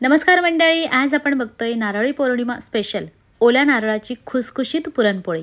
नमस्कार मंडळी आज आपण बघतोय नारळी पौर्णिमा स्पेशल ओल्या नारळाची खुसखुशीत पुरणपोळी.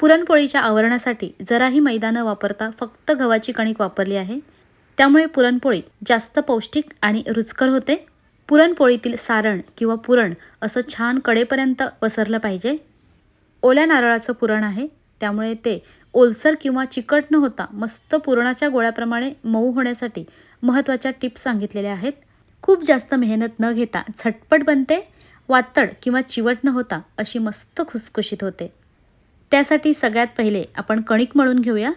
पुरणपोळीच्या आवरणासाठी जराही मैदानं वापरता फक्त गव्हाची कणिक वापरली आहे. त्यामुळे पुरणपोळी जास्त पौष्टिक आणि रुचकर होते. पुरणपोळीतील सारण किंवा पुरण असं छान कडेपर्यंत पसरलं पाहिजे. ओल्या नारळाचं पुरण आहे त्यामुळे ते ओलसर किंवा चिकट न होता मस्त पुरणाच्या गोळ्याप्रमाणे मऊ होण्यासाठी महत्त्वाच्या टिप्स सांगितलेल्या आहेत. खूप जास्त मेहनत न घेता झटपट बनते वातड किंवा चिवट न होता अशी मस्त खुसखुशीत होते. त्यासाठी सगळ्यात पहिले आपण कणिक मळून घेऊया.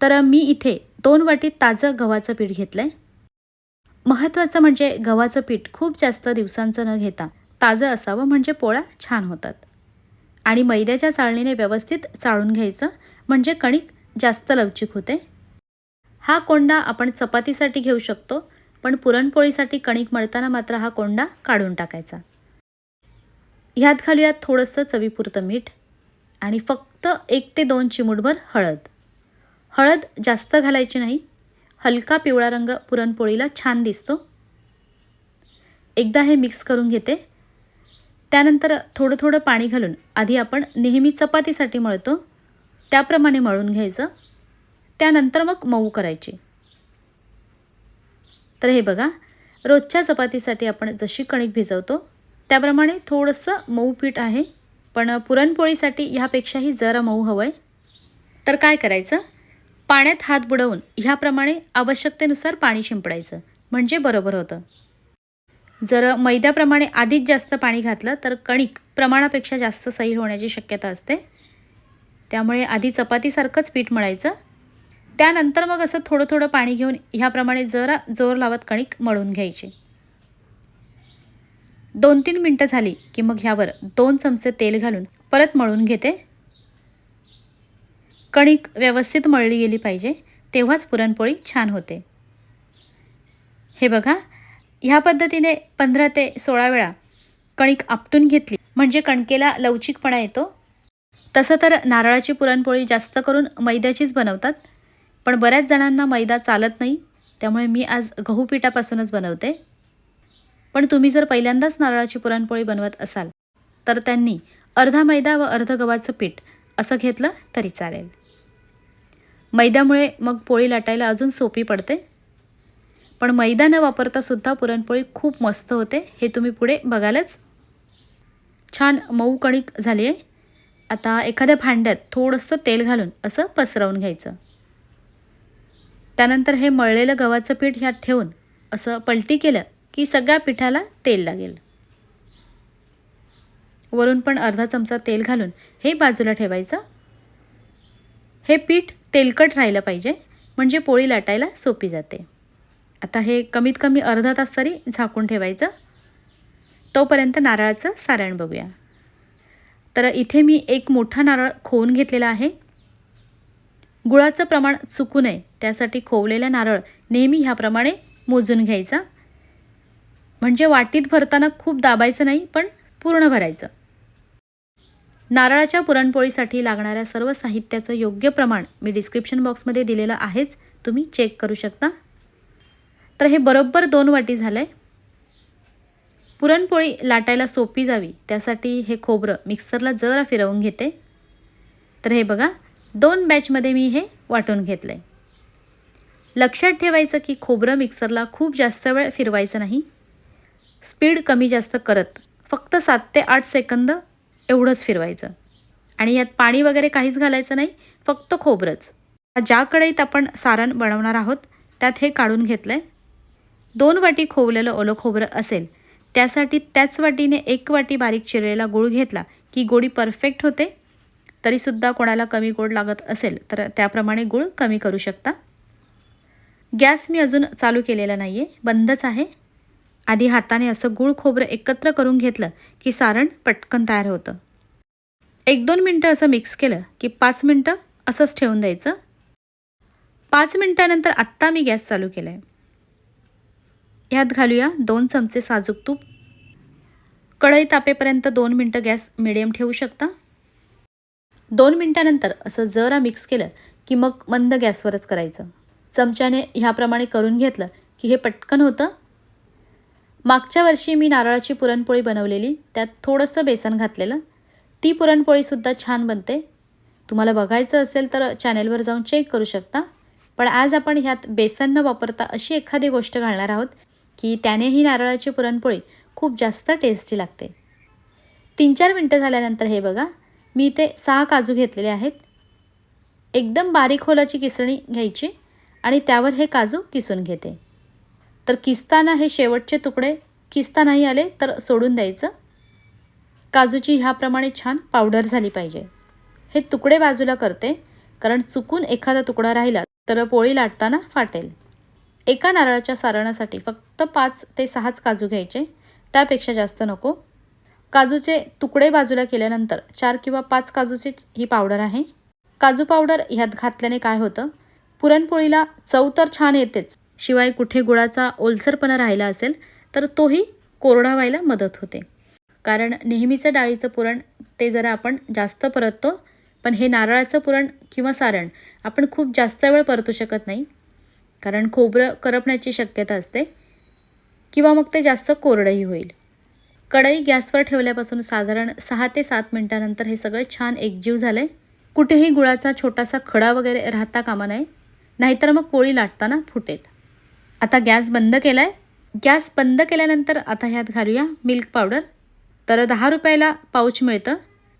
तर मी इथे दोन वाटी ताजं गव्हाचं पीठ घेतलं आहे महत्त्वाचं म्हणजे गव्हाचं पीठ खूप जास्त दिवसांचं न घेता ताजं असावं म्हणजे पोळ्या छान होतात. आणि मैद्याच्या चाळणीने व्यवस्थित चाळून घ्यायचं म्हणजे कणिक जास्त लवचिक होते. हा कोंडा आपण चपातीसाठी घेऊ शकतो पण पुरणपोळीसाठी कणिक मळताना मात्र हा कोंडा काढून टाकायचा. ह्यात घालूयात थोडंसं चवीपुरतं मीठ आणि फक्त एक ते दोन चिमूटभर हळद. हळद जास्त घालायची नाही. हलका पिवळा रंग पुरणपोळीला छान दिसतो. एकदा हे मिक्स करून घेते. त्यानंतर थोडं थोडं पाणी घालून आधी आपण नेहमी चपातीसाठी मळतो. त्याप्रमाणे मळून घ्यायचं. त्यानंतर मग मऊ करायची. तर हे बघा रोजच्या चपातीसाठी आपण जशी कणिक भिजवतो त्याप्रमाणे थोडंसं मऊ पीठ आहे. पण पुरणपोळीसाठी ह्यापेक्षाही जरा मऊ हवं आहे तर काय करायचं? पाण्यात हात बुडवून ह्याप्रमाणे आवश्यकतेनुसार पाणी शिंपडायचं. म्हणजे बरोबर होतं. जर मैद्याप्रमाणे आधीच जास्त पाणी घातलं तर कणिक प्रमाणापेक्षा जास्त सैल होण्याची शक्यता असते. त्यामुळे आधी चपातीसारखंच पीठ मळायचं. त्यानंतर मग असं थोडं थोडं पाणी घेऊन ह्याप्रमाणे जरा जोर लावत कणिक मळून घ्यायची. दोन तीन मिनटं झाली की मग ह्यावर दोन चमचे तेल घालून परत मळून घेते. कणिक व्यवस्थित मळली गेली पाहिजे तेव्हाच पुरणपोळी छान होते. हे बघा ह्या पद्धतीने पंधरा ते सोळा वेळा कणिक आपटून घेतली म्हणजे कणकेला लवचिकपणा येतो. तसं तर नारळाची पुरणपोळी जास्त करून मैद्याचीच बनवतात पण बऱ्याच जणांना मैदा चालत नाही त्यामुळे मी आज गहू पिठापासूनच बनवते. पण तुम्ही जर पहिल्यांदाच नारळाची पुरणपोळी बनवत असाल तर त्यांनी अर्धा मैदा व अर्ध गव्हाचं पीठ असं घेतलं तरी चालेल. मैद्यामुळे मग पोळी लाटायला अजून सोपी पडते. पण मैदा न वापरता सुद्धा पुरणपोळी खूप मस्त होते हे तुम्ही पुढे बघालच. छान मऊ कणिक झाली आहे आता एखाद्या भांड्यात थोडंसं तेल घालून असं पसरवून घ्यायचं. त्यानंतर हे मळलेलं गव्हाचं पीठ ह्यात ठेवून असं पलटी केलं की सगळ्या पिठाला तेल लागेल. वरून पण अर्धा चमचा तेल घालून हे बाजूला ठेवायचं. हे पीठ तेलकट राहिलं पाहिजे म्हणजे पोळी लाटायला सोपी जाते. आता हे कमीत कमी अर्धा तास तरी झाकून ठेवायचं. तोपर्यंत नारळाचं सारण बघूया. तर इथे मी एक मोठा नारळ खोवून घेतलेला आहे. गुळाचं प्रमाण चुकू नये त्यासाठी खोवलेला नारळ नेहमी ह्याप्रमाणे मोजून घ्यायचा. म्हणजे वाटीत भरताना खूप दाबायचं नाही पण पूर्ण भरायचं. नारळाच्या पुरणपोळीसाठी लागणाऱ्या सर्व साहित्याचं योग्य प्रमाण मी डिस्क्रिप्शन बॉक्समध्ये दिलेलं आहेच तुम्ही चेक करू शकता. तर हे बरोबर दोन वाटी झालं आहे पुरणपोळी लाटायला सोपी जावी त्यासाठी हे खोबरं मिक्सरला जरा फिरवून घेते. तर हे बघा दोन बॅचमध्ये मी हे वाटून घेतलं आहे लक्षात ठेवायचं की खोबरं मिक्सरला खूप जास्त वेळ फिरवायचं नाही. स्पीड कमी जास्त करत फक्त सात ते आठ सेकंद एवढंच फिरवायचं. आणि यात पाणी वगैरे काहीच घालायचं नाही फक्त खोबरंच. ज्या कढईत आपण सारण बनवणार आहोत त्यात हे काढून घेतलं आहे दोन वाटी खोवलेलं ओलं खोबरं असेल त्यासाठी त्याच वाटीने एक वाटी बारीक चिरलेला गूळ घेतला की गोडी परफेक्ट होते. तरीसुद्धा कोणाला कमी गोड लागत असेल तर त्याप्रमाणे गूळ कमी करू शकता. गॅस मी अजून चालू केलेला नाही आहे बंदच आहे. आधी हाताने असं गूळ खोबरं एकत्र करून घेतलं की सारण पटकन तयार होतं. एक दोन मिनटं असं मिक्स केलं की पाच मिनटं असंच ठेवून द्यायचं. पाच मिनटानंतर आत्ता मी गॅस चालू केला आहे ह्यात घालूया दोन चमचे साजूक तूप. कढई तापेपर्यंत दोन मिनटं गॅस मिडियम ठेवू शकता. दोन मिनटानंतर असं जरा मिक्स केलं की मग मंद गॅसवरच करायचं. चमच्याने ह्याप्रमाणे करून घेतलं की हे पटकन होतं. मागच्या वर्षी मी नारळाची पुरणपोळी बनवलेली त्यात थोडंसं बेसन घातलेलं. ती पुरणपोळीसुद्धा छान बनते. तुम्हाला बघायचं असेल तर चॅनेलवर जाऊन चेक करू शकता. पण आज आपण ह्यात बेसन न वापरता अशी एखादी गोष्ट घालणार आहोत की त्यानेही नारळाची पुरणपोळी खूप जास्त टेस्टी लागते. तीन चार मिनटं झाल्यानंतर हे बघा मी इथे सहा काजू घेतलेले आहेत. एकदम बारीक होलाची किसणी घ्यायची. आणि त्यावर हे काजू किसून घेते. तर किसताना हे शेवटचे तुकडे किसता नाही आले तर सोडून द्यायचं. काजूची ह्याप्रमाणे छान पावडर झाली पाहिजे. हे तुकडे बाजूला करते कारण चुकून एखादा तुकडा राहिला तर पोळी लाटताना फाटेल. एका नारळाच्या सारणासाठी फक्त पाच ते सहाच काजू घ्यायचे त्यापेक्षा जास्त नको. काजूचे तुकडे बाजूला केल्यानंतर चार किंवा पाच काजूची ही पावडर आहे. काजू पावडर ह्यात घातल्याने काय होतं? पुरणपोळीला चव तर छान येतेच. शिवाय कुठे गुळाचा ओलसरपणा राहिला असेल तर तोही कोरडा व्हायला मदत होते. कारण नेहमीचं डाळीचं पुरण ते जरा आपण जास्त परततो पण हे नारळाचं पुरण किंवा सारण आपण खूप जास्त वेळ परतू शकत नाही. कारण खोबरं करपण्याची शक्यता असते किंवा मग ते जास्त कोरडंही होईल. कढई गॅसवर ठेवल्यापासून साधारण सहा ते सात मिनटानंतर हे सगळं छान एकजीव झालं आहे कुठेही गुळाचा छोटासा खडा वगैरे राहता कामा नये. नाहीतर मग पोळी लाटताना फुटेल. आता गॅस बंद केला आहे गॅस बंद केल्यानंतर आता ह्यात घालूया मिल्क पावडर तर दहा रुपयाला पाऊच मिळतं.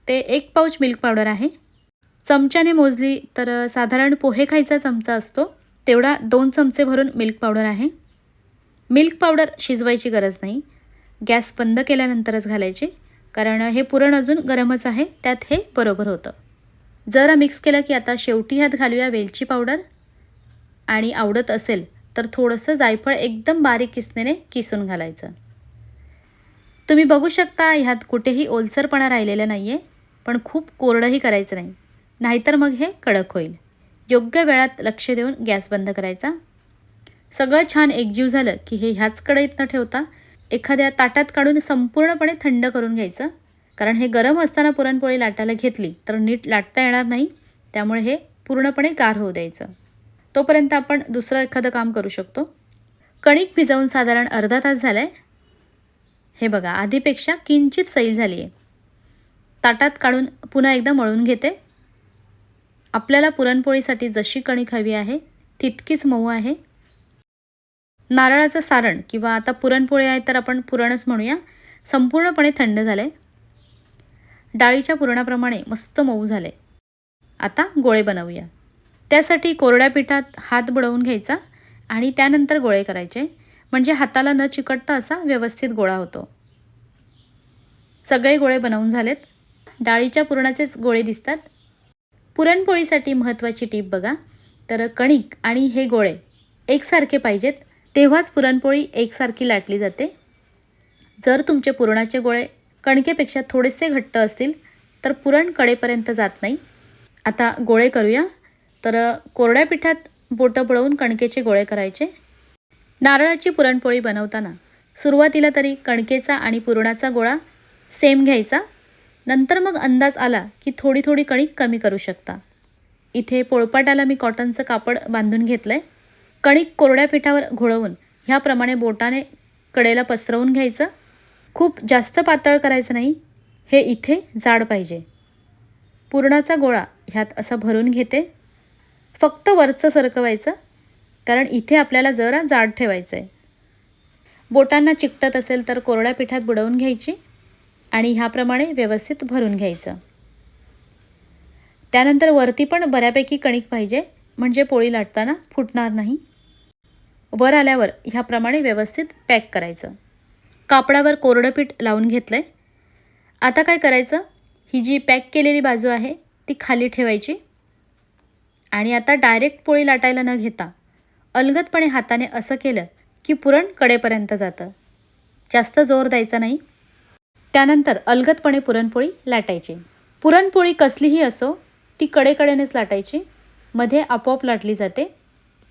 ते एक पाऊच मिल्क पावडर आहे. चमच्याने मोजली तर साधारण पोहे खायचा चमचा असतो. तेवढा दोन चमचे भरून मिल्क पावडर आहे. मिल्क पावडर शिजवायची गरज नाही. गॅस बंद केल्यानंतरच घालायचे. कारण हे पुरण अजून गरमच आहे. त्यात हे बरोबर होतं. जरा मिक्स केलं की आता शेवटी ह्यात घालूया वेलची पावडर आणि आवडत असेल तर थोडंसं जायफळ एकदम बारीक किसनेने किसून घालायचं. तुम्ही बघू शकता ह्यात कुठेही ओलसरपणा राहिलेला नाही आहे पण खूप कोरडंही करायचं नाही. नाहीतर मग हे कडक होईल. योग्य वेळात लक्ष देऊन गॅस बंद करायचा. सगळं छान एकजीव झालं की हे ह्याच कढईत न ठेवता एखाद्या ताटात काढून संपूर्णपणे थंड करून घ्यायचं. कारण हे गरम असताना पुरणपोळी लाटायला घेतली तर नीट लाटता येणार नाही त्यामुळे हे पूर्णपणे गार होऊ द्यायचं. तोपर्यंत आपण दुसरं एखादं काम करू शकतो. कणिक भिजवून साधारण अर्धा तास झाला आहे हे बघा आधीपेक्षा किंचित सैल झाली आहे ताटात काढून पुन्हा एकदा मळून घेते. आपल्याला पुरणपोळीसाठी जशी कणिक हवी आहे तितकीच मऊ आहे. नारळाचं सारण किंवा आता पुरणपोळी आहे तर आपण पुरणच म्हणूया संपूर्णपणे थंड झालं आहे डाळीच्या पुरणाप्रमाणे मस्त मऊ झाले आता गोळे बनवूया. त्यासाठी कोरड्या पिठात हात बुडवून घ्यायचा आणि त्यानंतर गोळे करायचे. म्हणजे हाताला न चिकटता असा व्यवस्थित गोळा होतो. सगळे गोळे बनवून झालेत. डाळीच्या पुरणाचेच गोळे दिसतात. पुरणपोळीसाठी महत्त्वाची टीप बघा. तर कणिक आणि हे गोळे एकसारखे पाहिजेत. तेव्हाच पुरणपोळी एकसारखी लाटली जाते. जर तुमचे पुरणाचे गोळे कणकेपेक्षा थोडेसे घट्ट असतील तर पुरण कडेपर्यंत जात नाही. आता गोळे करूया. तर कोरड्या पिठात बोटं पळवून कणकेचे गोळे करायचे. नारळाची पुरणपोळी बनवताना सुरुवातीला तरी कणकेचा आणि पुरणाचा गोळा सेम घ्यायचा. नंतर मग अंदाज आला की थोडी थोडी कणिक कमी करू शकता. इथे पोळपाटाला मी कॉटनचं कापड बांधून घेतलं आहे कणिक कोरड्या पिठावर घोळवून ह्याप्रमाणे बोटाने कडेला पसरवून घ्यायचं. खूप जास्त पातळ करायचं नाही हे इथे जाड पाहिजे. पुरणाचा गोळा ह्यात असा भरून घेते. फक्त वरचं सरकवायचं कारण इथे आपल्याला जरा जाड ठेवायचं आहे बोटांना चिकटत असेल तर कोरड्या पिठात बुडवून घ्यायची आणि ह्याप्रमाणे व्यवस्थित भरून घ्यायचं. त्यानंतर वरती पण बऱ्यापैकी कणिक पाहिजे म्हणजे पोळी लाटताना फुटणार नाही. वर आल्यावर ह्याप्रमाणे व्यवस्थित पॅक करायचं. कापडावर कोरडं पीठ लावून घेतलं आहे आता काय करायचं? ही जी पॅक केलेली बाजू आहे ती खाली ठेवायची. आणि आता डायरेक्ट पोळी लाटायला न घेता अलगदपणे हाताने असं केलं की पुरण कडेपर्यंत जातं. जास्त जोर द्यायचा नाही. त्यानंतर अलगदपणे पुरणपोळी लाटायची. पुरणपोळी कसलीही असो ती कडेकडेनेच लाटायची. मध्ये आपोआप लाटली जाते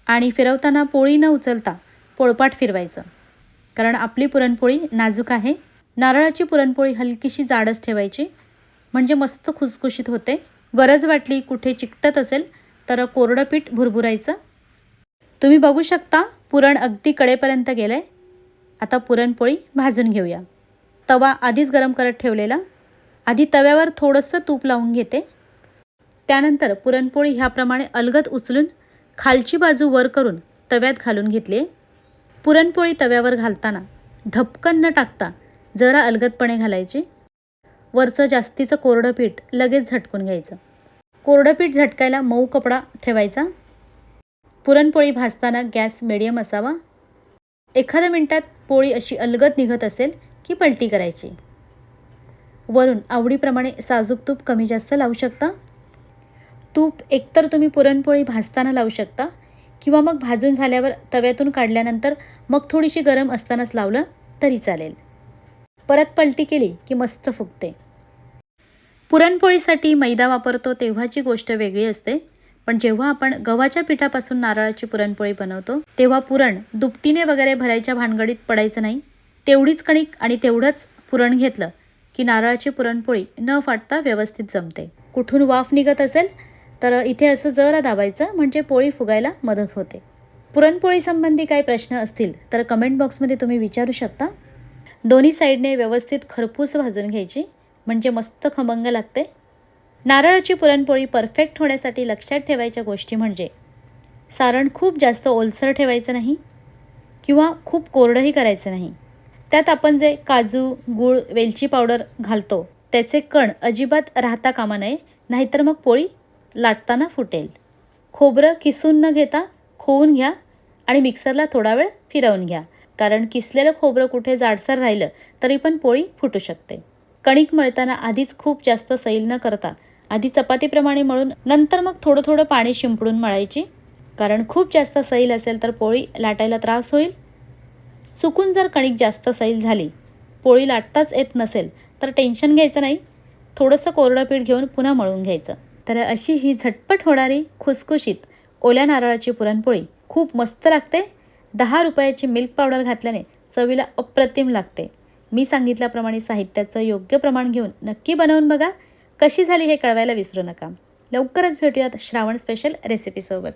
आणि फिरवताना पोळी न उचलता पोळपाट फिरवायचं. कारण आपली पुरणपोळी नाजूक आहे. नारळाची पुरणपोळी हलकीशी जाडच ठेवायची. म्हणजे मस्त खुसखुशीत होते. गरज वाटली कुठे चिकटत असेल तर कोरडं पीठ भुरभुरायचं. तुम्ही बघू शकता पुरण अगदी कडेपर्यंत गेलं आहे आता पुरणपोळी भाजून घेऊया. तवा आधीच गरम करत ठेवलेला. आधी तव्यावर थोडंसं तूप लावून घेते. त्यानंतर पुरणपोळी ह्याप्रमाणे अलगद उचलून खालची बाजू वर करून तव्यात घालून घेतली पुरणपोळी तव्यावर घालताना धपकन न टाकता जरा अलगदपणे घालायची. वरचं जास्तीचं कोरडं पीठ लगेच झटकून घ्यायचं. कोरडं पीठ झटकायला मऊ कपडा ठेवायचा. पुरणपोळी भाजताना गॅस मिडियम असावा. एखाद्या मिनटात पोळी अशी अलगद निघत असेल की पलटी करायची. वरून आवडीप्रमाणे साजूक तूप कमी जास्त लावू शकता. तूप एकतर तुम्ही पुरणपोळी भाजताना लावू शकता किंवा मग भाजून झाल्यावर तव्यातून काढल्यानंतर मग थोडीशी गरम असतानाच लावलं तरी चालेल. परत पलटी केली की मस्त फुगते. पुरणपोळीसाठी मैदा वापरतो तेव्हाची गोष्ट वेगळी असते. पण जेव्हा आपण गव्हाच्या पिठापासून नारळाची पुरणपोळी बनवतो तेव्हा पुरण दुपटीने वगैरे भरायच्या भानगडीत पडायचं नाही. तेवढीच कणिक आणि तेवढंच पुरण घेतलं की नारळाची पुरणपोळी न फाटता व्यवस्थित जमते. कुठून वाफ निघत असेल तर इथे असं जरा दाबायचं म्हणजे पोळी फुगायला मदत होते. पुरणपोळीसंबंधी काही प्रश्न असतील तर कमेंट बॉक्समध्ये तुम्ही विचारू शकता. दोन्ही साईडने व्यवस्थित खरपूस भाजून घ्यायची. म्हणजे मस्त खमंग लागते नारळाची पुरणपोळी परफेक्ट होण्यासाठी लक्षात ठेवायच्या गोष्टी म्हणजे सारण खूप जास्त ओलसर ठेवायचं नाही किंवा खूप कोरडंही करायचं नाही. त्यात आपण जे काजू गूळ वेलची पावडर घालतो त्याचे कण अजिबात राहता कामा नये नाहीतर मग पोळी लाटताना फुटेल. खोबरं किसून न घेता खोवून घ्या आणि मिक्सरला थोडा वेळ फिरवून घ्या. कारण किसलेलं खोबरं कुठे जाडसर राहिलं तरी पण पोळी फुटू शकते. कणिक मळताना आधीच खूप जास्त सैल न करता आधी चपातीप्रमाणे मळून नंतर मग थोडं थोडं पाणी शिंपडून मळायची. कारण खूप जास्त सैल असेल तर पोळी लाटायला त्रास होईल. चुकून जर कणिक जास्त सैल झाली पोळी लाटताच येत नसेल तर टेन्शन घ्यायचं नाही. थोडंसं कोरडं पीठ घेऊन पुन्हा मळून घ्यायचं. तर अशी ही झटपट होणारी खुसखुशीत ओल्या नारळाची पुरणपोळी खूप मस्त लागते. दहा रुपयाची मिल्क पावडर घातल्याने चवीला अप्रतिम लागते. मी सांगितल्याप्रमाणे साहित्याचं योग्य प्रमाण घेऊन नक्की बनवून बघा. कशी झाली हे कळवायला विसरू नका. लवकरच भेटूयात श्रावण स्पेशल रेसिपीसोबत